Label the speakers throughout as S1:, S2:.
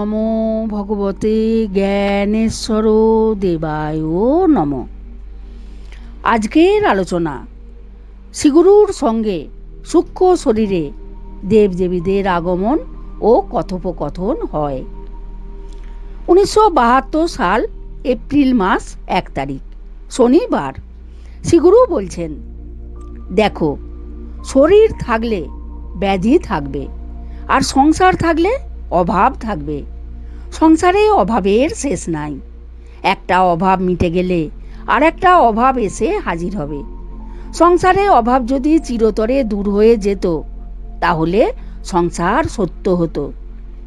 S1: নম ভগবতে জ্ঞানেশ্বর দেবায় নম। আজকের আলোচনা, শ্রীগুরুর সঙ্গে সূক্ষ্ম শরীরে দেবদেবীদের আগমন ও কথোপকথন হয়। উনিশশো বাহাত্তর সাল, এপ্রিল মাস এক তারিখ, শনিবার। শ্রীগুরু বলছেন, দেখো, শরীর থাকলে ব্যাধি থাকবে, আর সংসার থাকলে অভাব থাকবে। সংসারে অভাবের শেষ নাই। একটা অভাব মিটে গেলে আর একটা অভাব এসে হাজির হবে। সংসারে অভাব যদি চিরতরে দূর হয়ে যেত, তাহলে সংসার সত্য হতো।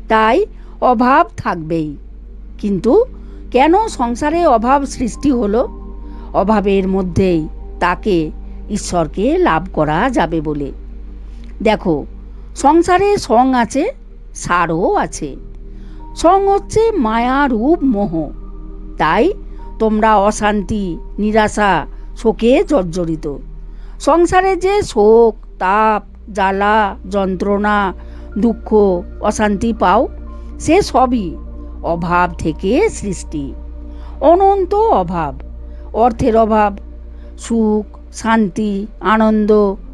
S1: তাই অভাব থাকবেই। কিন্তু কেন সংসারে অভাব সৃষ্টি হলো? অভাবের মধ্যেই তাকে ঈশ্বরকে লাভ করা যাবে বলে। দেখো, সংসারে সং আছে সারও আছে। সং হচ্ছে মায়া রূপ মোহ। তাই তোমরা অশান্তি, নিরাশা, শোকে জর্জরিত। সংসারে যে শোক, তাপ, জ্বালা, যন্ত্রণা, দুঃখ, অশান্তি পাও, সে সবই অভাব থেকে সৃষ্টি। অনন্ত অভাব, অর্থের অভাব। সুখ, শান্তি, আনন্দ,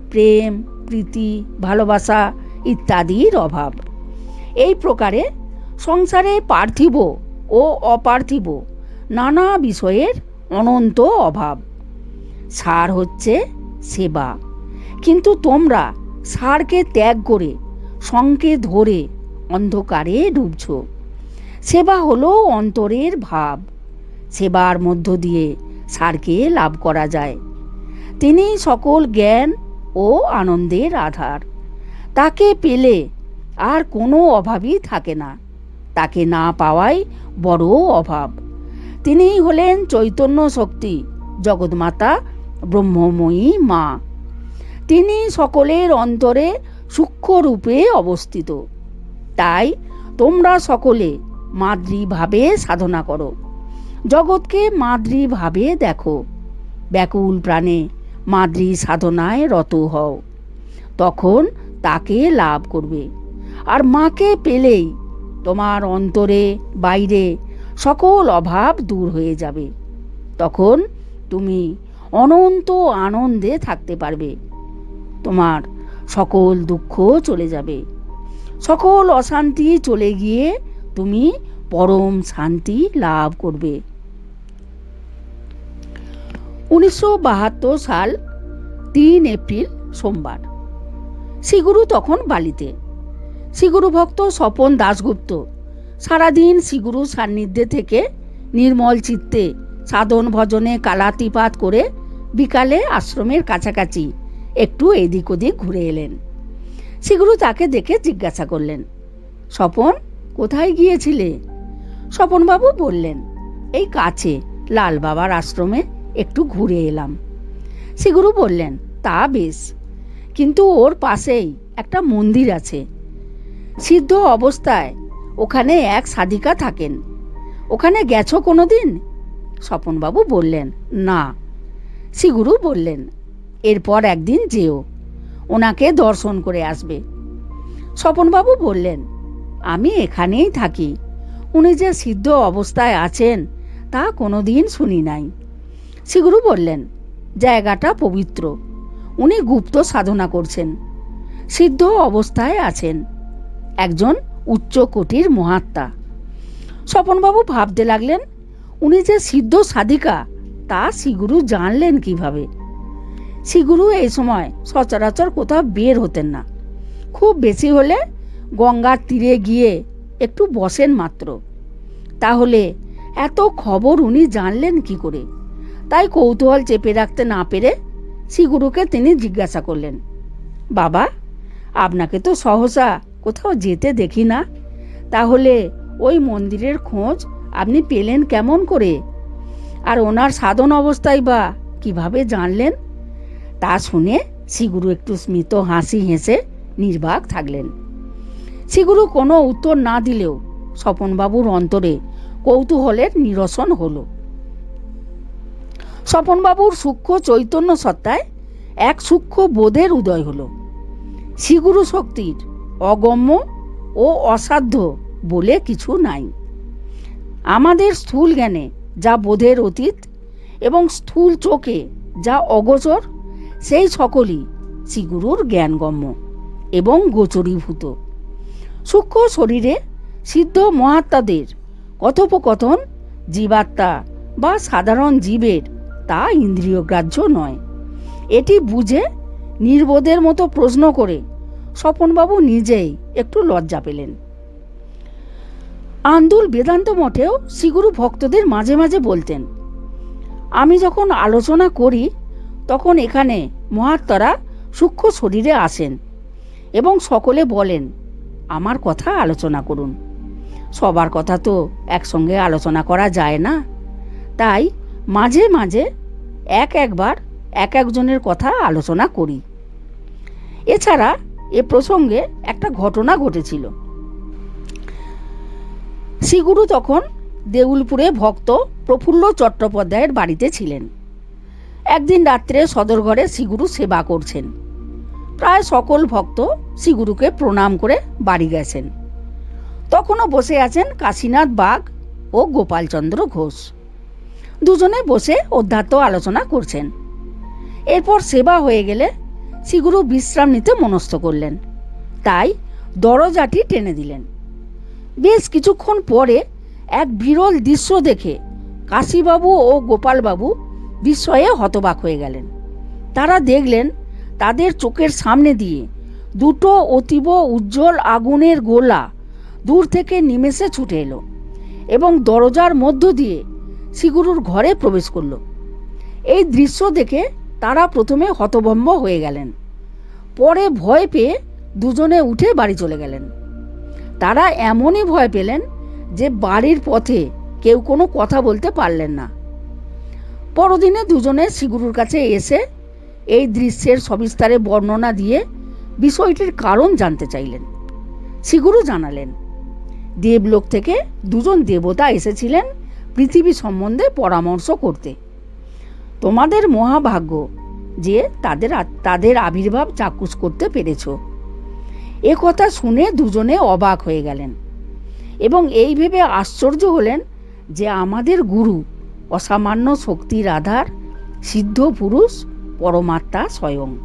S1: প্রেম, প্রীতি, ভালোবাসা ইত্যাদির অভাব। এই প্রকারে সংসারে পার্থিব ও অপার্থিব নানা বিষয়ের অনন্ত অভাব। সার হচ্ছে সেবা। কিন্তু তোমরা সারকে ত্যাগ করে সঙ্গে ধরে অন্ধকারে ডুবছ। সেবা হলো অন্তরের ভাব। সেবার মধ্য দিয়ে সারকে লাভ করা যায়। তিনি সকল জ্ঞান ও আনন্দের আধার। তাকে পেলে আর কোনো অভাবই থাকে না। তাকে না পাওয়াই বড় অভাব। তিনিই হলেন চৈতন্য শক্তি, জগৎমাতা, ব্রহ্মময়ী মা। তিনি সকলের অন্তরে সূক্ষ্ম রূপে অবস্থিত। তাই তোমরা সকলে মাতৃভাবে সাধনা করো। জগৎকে মাতৃভাবে দেখো। ব্যাকুল প্রাণে মাদ্রি সাধনায় রত হও। তখন তাকে লাভ করবে। আর মাকে পেলেই তোমার অন্তরে, বাইরে সকল অভাব দূর হয়ে যাবে। তখন তুমি অনন্ত আনন্দে থাকতে পারবে। তোমার সকল দুঃখ চলে যাবে। সকল অশান্তি চলে গিয়ে তুমি পরম শান্তি লাভ করবে। উনিশশো বাহাত্তর সাল তিন এপ্রিল সোমবার। শ্রীগুরু তখন বালিতে। শ্রীগুরু ভক্ত স্বপন দাশগুপ্ত। সারাদিন শ্রীগুরু সান্নিধ্যে থেকে নির্মল চিত্তে সাধন ভজনে কালাতিপাত করে বিকালে আশ্রমের কাছাকাছি একটু এদিক ওদিক ঘুরে এলেন। শ্রীগুরু তাকে দেখে জিজ্ঞাসা করলেন, স্বপন, কোথায় গিয়েছিলে? স্বপনবাবু বললেন, এই কাছে, লাল বাবার আশ্রমে একটু ঘুরে এলাম। শ্রীগুরু বললেন, তা বেশ। কিন্তু ওর পাশেই একটা মন্দির আছে সিদ্ধ অবস্থায়। ওখানে এক সাধিকা থাকেন। ওখানে গেছো কোনো দিন স্বপনবাবু বললেন, না। শ্রীগুরু বললেন, এরপর একদিন যেও। ওনাকে দর্শন করে আসবে। স্বপনবাবু বললেন, আমি এখানেই থাকি। উনি যে সিদ্ধ অবস্থায় আছেন, তা কোনো দিন শুনি নাই। শ্রীগুরু বললেন, জায়গাটা পবিত্র। উনি গুপ্ত সাধনা করছেন। সিদ্ধ অবস্থায় আছেন। একজন উচ্চ কোটির মহাত্মা। স্বপনবাবু ভাবতে লাগলেন, উনি যে সিদ্ধ সাধিকা, তা শ্রীগুরু জানলেন কীভাবে? শ্রীগুরু এই সময় সচরাচর কোথাও বের হতেন না। খুব বেশি হলে গঙ্গার তীরে গিয়ে একটু বসেন মাত্র। তাহলে এত খবর উনি জানলেন কি করে? তাই কৌতূহল চেপে রাখতে না পেরে শ্রীগুরুকে তিনি জিজ্ঞাসা করলেন, বাবা, আপনাকে তো সহসা কোথাও যেতে দেখি না। তাহলে ওই মন্দিরের খোঁজ আপনি পেলেন কেমন করে? আর ওনার সাধন অবস্থায় বা কীভাবে জানলেন? তা শুনে শ্রীগুরু একটু স্মিত হাসি হেসে নির্বাক থাকলেন। শ্রীগুরু কোনো উত্তর না দিলেও স্বপনবাবুর অন্তরে কৌতূহলের নিরসন হলো। স্বপনবাবুর সূক্ষ্ম চৈতন্য সত্তায় এক সূক্ষ্ম বোধের উদয় হলো। শ্রীগুরু শক্তির অগম্য ও অসাধ্য বলে কিছু নাই। আমাদের স্থূল জ্ঞানে যা বোধের অতীত এবং স্থূল চোখে যা অগোচর, সেই সকলই শ্রীগুরুর জ্ঞানগম্য এবং গোচরীভূত। সূক্ষ্ম শরীরে সিদ্ধ মহাত্মাদের কথোপকথন, জীবাত্মা বা সাধারণ জীবের তা ইন্দ্রিয়গ্রাহ্য নয়। এটি বুঝে নির্বোধের মতো প্রশ্ন করে স্বপনবাবু নিজেই একটু লজ্জা পেলেন। আন্দুল বেদান্ত মঠেও শ্রীগুরু ভক্তদের মাঝে মাঝে বলতেন, আমি যখন আলোচনা করি, তখন এখানে মহাত্মারা সূক্ষ্ম শরীরে আসেন এবং সকলে বলেন, আমার কথা আলোচনা করুন। সবার কথা তো একসঙ্গে আলোচনা করা যায় না। তাই মাঝে মাঝে এক একবার এক একজনের কথা আলোচনা করি। এছাড়া এ প্রসঙ্গে একটা ঘটনা ঘটেছিল। শ্রীগুরু তখন দেউলপুরে ভক্ত প্রফুল্ল চট্টোপাধ্যায়ের বাড়িতে ছিলেন। একদিন রাত্রে সদরঘরে শ্রীগুরু সেবা করছেন। প্রায় সকল ভক্ত শ্রীগুরুকে প্রণাম করে বাড়ি গেছেন। তখনও বসে আছেন কাশীনাথ বাগ ও গোপালচন্দ্র ঘোষ। দুজনে বসে অধ্যাত্ম আলোচনা করছেন। এরপর সেবা হয়ে গেলে শ্রীগুরু বিশ্রাম নিতে মনস্থ করলেন। তাই দরজাটি টেনে দিলেন। বেশ কিছুক্ষণ পরে এক বিরল দৃশ্য দেখে কাশীবাবু ও গোপালবাবু বিস্ময়ে হতবাক হয়ে গেলেন। তারা দেখলেন তাদের চোখের সামনে দিয়ে দুটো অতীব উজ্জ্বল আগুনের গোলা দূর থেকে নিমেষে ছুটে এলো এবং দরজার মধ্য দিয়ে শ্রীগুরুর ঘরে প্রবেশ করল। এই দৃশ্য দেখে তারা প্রথমে হতভম্ব হয়ে গেলেন। পরে ভয় পেয়ে দুজনে উঠে বাড়ি চলে গেলেন। তারা এমনই ভয় পেলেন যে বাড়ির পথে কেউ কোনো কথা বলতে পারলেন না। পরদিনে দুজনে শ্রীগুরুর কাছে এসে এই দৃশ্যের সবিস্তারে বর্ণনা দিয়ে বিষয়টির কারণ জানতে চাইলেন। শ্রীগুরু জানালেন, দেবলোক থেকে দুজন দেবতা এসেছিলেন পৃথিবী সম্বন্ধে পরামর্শ করতে। তোমাদের মহাভাগ্য যে তাদের তাদের আবির্ভাব চাক্ষুষ করতে পেরেছ। এ কথা শুনে দুজনে অবাক হয়ে গেলেন এবং এই ভেবে আশ্চর্য হলেন যে আমাদের গুরু অসামান্য শক্তির আধার সিদ্ধ পুরুষ পরমাত্মা স্বয়ং।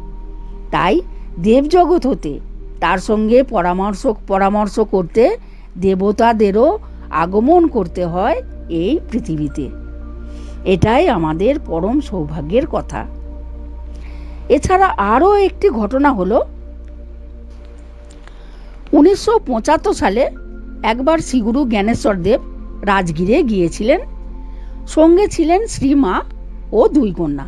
S1: তাই দেবজগৎ হতে তার সঙ্গে পরামর্শ পরামর্শ করতে দেবতাদেরও আগমন করতে হয় এই পৃথিবীতে। এটাই আমাদের পরম সৌভাগ্যের কথা। এছাড়া আরও একটি ঘটনা হলো, উনিশশো পঁচাত্তর সালে একবার শ্রীগুরু জ্ঞানেশ্বর দেব রাজগীরে গিয়েছিলেন। সঙ্গে ছিলেন শ্রীমা ও দুই কন্যা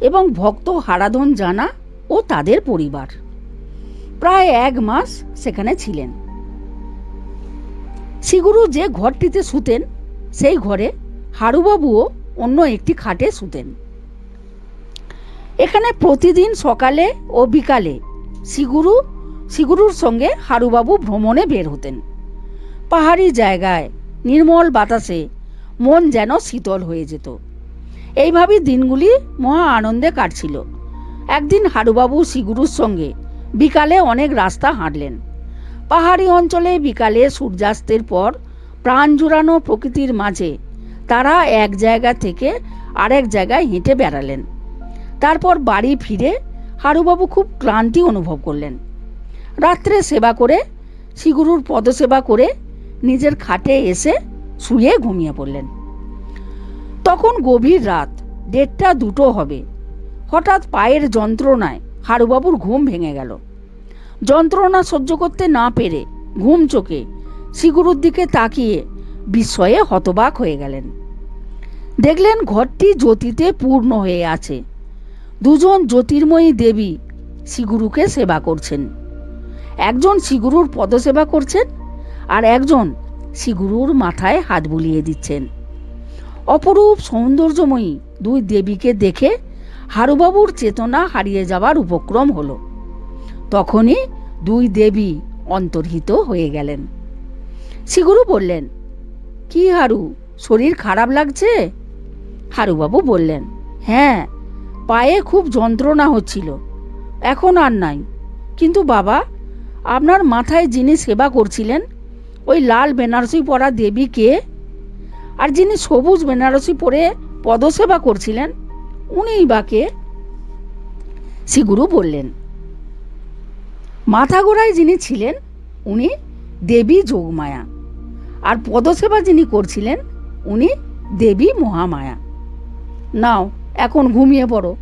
S1: এবং ভক্ত হারাধন জানা ও তাদের পরিবার। প্রায় এক মাস সেখানে ছিলেন। শ্রীগুরু যে ঘরটিতে শুতেন, সেই ঘরে হারুবাবুও অন্য একটি খাটে শুতেন। এখানে প্রতিদিন সকালে ও বিকালে শিগুরু শিগুরুর সঙ্গে হারুবাবু ভ্রমণে বের হতেন। পাহাড়ি জায়গায়, নির্মল বাতাসে মন যেন শীতল হয়ে যেত। এইভাবেই দিনগুলি মহা আনন্দে কাটছিল। একদিন হারুবাবু শিগুরুর সঙ্গে বিকালে অনেক রাস্তা হাঁটলেন। পাহাড়ি অঞ্চলে বিকালে সূর্যাস্তের পর প্রাণ জুড়ানো প্রকৃতির মাঝে তারা এক জায়গা থেকে আরেক জায়গায় হেঁটে বেড়ালেন। তারপর বাড়ি ফিরে হারুবাবু খুব ক্লান্তি অনুভব করলেন। রাত্রে সেবা করে শ্রীগুরুর পদসেবা করে নিজের খাটে এসে শুয়ে ঘুমিয়ে পড়লেন। তখন গভীর রাত, দেড়টা দুটো হবে। হঠাৎ পায়ের যন্ত্রণায় হারুবাবুর ঘুম ভেঙে গেল। যন্ত্রণা সহ্য করতে না পেরে ঘুম চোখে শ্রীগুরুর দিকে তাকিয়ে বিস্ময়ে হতবাক হয়ে গেলেন। দেখলেন ঘরটি জ্যোতিতে পূর্ণ হয়ে আছে। দুজন জ্যোতির্ময়ী দেবী শ্রীগুরুকে সেবা করছেন। একজন শ্রীগুরুর পদসেবা করছেন আর একজন শ্রীগুরুর মাথায় হাত বুলিয়ে দিচ্ছেন। অপরূপ সৌন্দর্যময়ী দুই দেবীকে দেখে হারুবাবুর চেতনা হারিয়ে যাওয়ার উপক্রম হলো। তখনই দুই দেবী অন্তর্হিত হয়ে গেলেন। শ্রীগুরু বললেন কি হারু, শরীর খারাপ লাগছে? হারুবাবু বললেন হ্যাঁ পায়ে খুব যন্ত্রণা হচ্ছিল, এখন আর নাই। কিন্তু বাবা, আপনার মাথায় যিনি সেবা করছিলেন, ওই লাল বেনারসি পরা দেবী কে আর যিনি সবুজ বেনারসি পরে পদসেবা করছিলেন, উনিই বাকে শ্রীগুরু বললেন মাথা গোড়ায় যিনি ছিলেন, উনি দেবী যোগমায়া। আর পদসেবা যিনি করছিলেন, উনি দেবী মহামায়া। নাও, এখন ঘুমিয়ে পড়ো।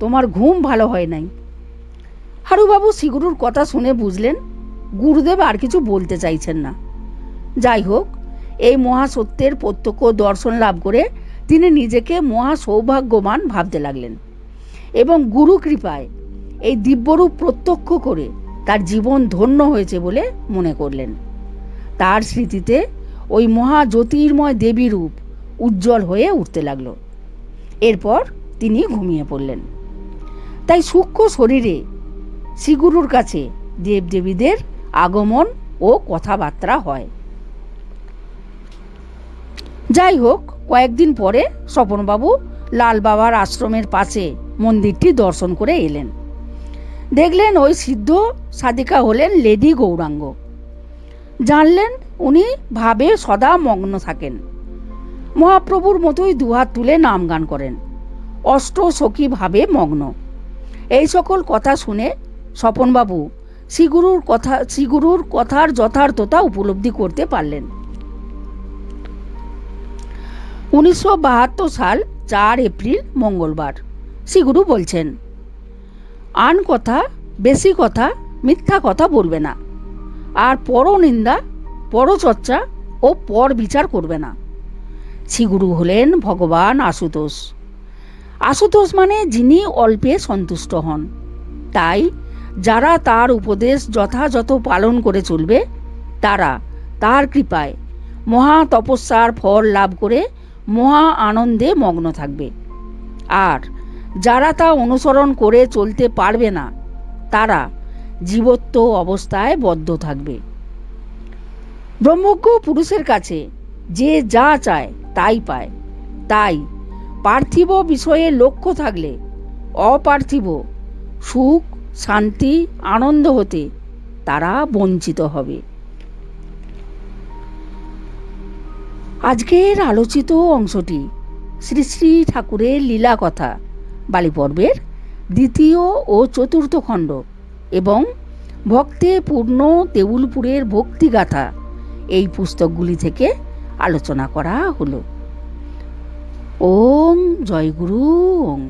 S1: তোমার ঘুম ভালো হয় নাই। হারুবাবু শ্রীগুরুর কথা শুনে বুঝলেন, গুরুদেব আর কিছু বলতে চাইছেন না। যাই হোক, এই মহাসত্যের প্রত্যক্ষ দর্শন লাভ করে তিনি নিজেকে মহা সৌভাগ্যবান ভাবতে লাগলেন এবং গুরু কৃপায় এই দিব্যরূপ প্রত্যক্ষ করে তার জীবন ধন্য হয়েছে বলে মনে করলেন। তার স্মৃতিতে ওই মহা জ্যোতির্ময় দেবী রূপ উজ্জ্বল হয়ে উঠতে লাগল। এরপর তিনি ঘুমিয়ে পড়লেন। তাই সূক্ষ্ম শরীরে শ্রীগুরুর কাছে দেবদেবীদের আগমন ও কথাবার্তা হয়। যাই হোক, কয়েকদিন পরে স্বপনবাবু লাল বাবার আশ্রমের পাশে মন্দিরটি দর্শন করে এলেন। দেখলেন ওই সিদ্ধ সাধিকা হলেন লেডি গৌরাঙ্গ। জানলেন উনি ভাবে সদা মগ্ন থাকেন। মহাপ্রভুর মতোই দুহাত তুলে নাম গান করেন। অষ্ট সখী ভাবে মগ্ন। এই সকল কথা শুনে স্বপনবাবু শ্রীগুরুর কথা, শ্রীগুরুর কথার যথার্থতা উপলব্ধি করতে পারলেন। উনিশশো বাহাত্তর সাল চার এপ্রিল মঙ্গলবার শ্রীগুরু বলছেন, আন কথা, বেশি কথা, মিথ্যা কথা বলবে না। আর পরনিন্দা পরচর্চা ও পর বিচার করবে না। শ্রীগুরু হলেন ভগবান আশুতোষ। আশুতোষ মানে যিনি অল্পে সন্তুষ্ট হন। তাই যারা তার উপদেশ যথাযথ পালন করে চলবে, তারা তার কৃপায় মহা তপস্যার ফল লাভ করে মহা আনন্দে মগ্ন থাকবে। আর যারা তা অনুসরণ করে চলতে পারবে না, তারা জীবত্ব অবস্থায় বদ্ধ থাকবে। ব্রহ্মজ্ঞ পুরুষের কাছে যে যা চায় তাই পায়। তাই পার্থিব বিষয়ে লক্ষ্য থাকলে অপার্থিব সুখ, শান্তি, আনন্দ হতে তারা বঞ্চিত হবে। আজকের আলোচিত অংশটি শ্রী শ্রী ঠাকুরের লীলা কথা বালি পর্বের দ্বিতীয় ও চতুর্থ খণ্ড। এবং ভক্তে পূর্ণ দেউলপুরের ভক্তিগাথা এই পুস্তকগুলি থেকে আলোচনা করা হলো। ওম জয় গুরু, ওম।